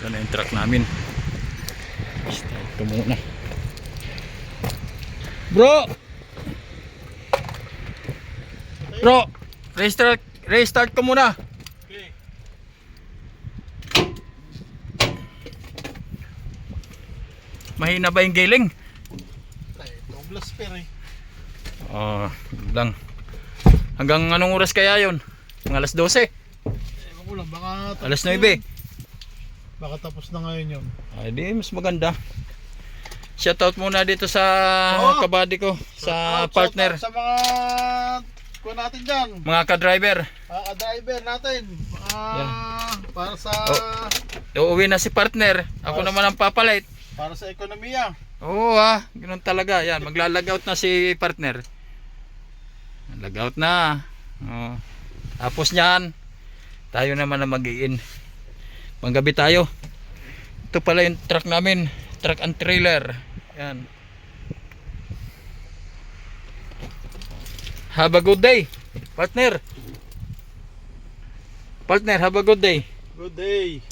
Ito na yung truck namin. Ko muna. Bro! Bro! Restart, restart ko muna. Okay. Mahina ba yung giling? Douglas pair eh. Ah, lang. Hanggang anong oras kaya yon? Mga alas 12? Ewan ko lang, baka Alas na 9? Baka tapos na ngayon yun. Ay, di mas maganda. Shoutout muna dito sa Oo. kabady ko, sa out, partner, Sa mga kuha natin dyan. mga ka-driver. Mga driver natin. Mga para sa Oh. Uuwi na si partner. Ako naman ang papalit. para sa ekonomiya. Oo ah, ganoon talaga. Yan, magla-logout na si partner. Logout na. Oh. Tapos niyan, tayo naman na mag-in. Manggabi tayo. Ito pala yung truck namin. Truck and trailer. Yan. Have a good day, partner. Partner, have a good day. Good day.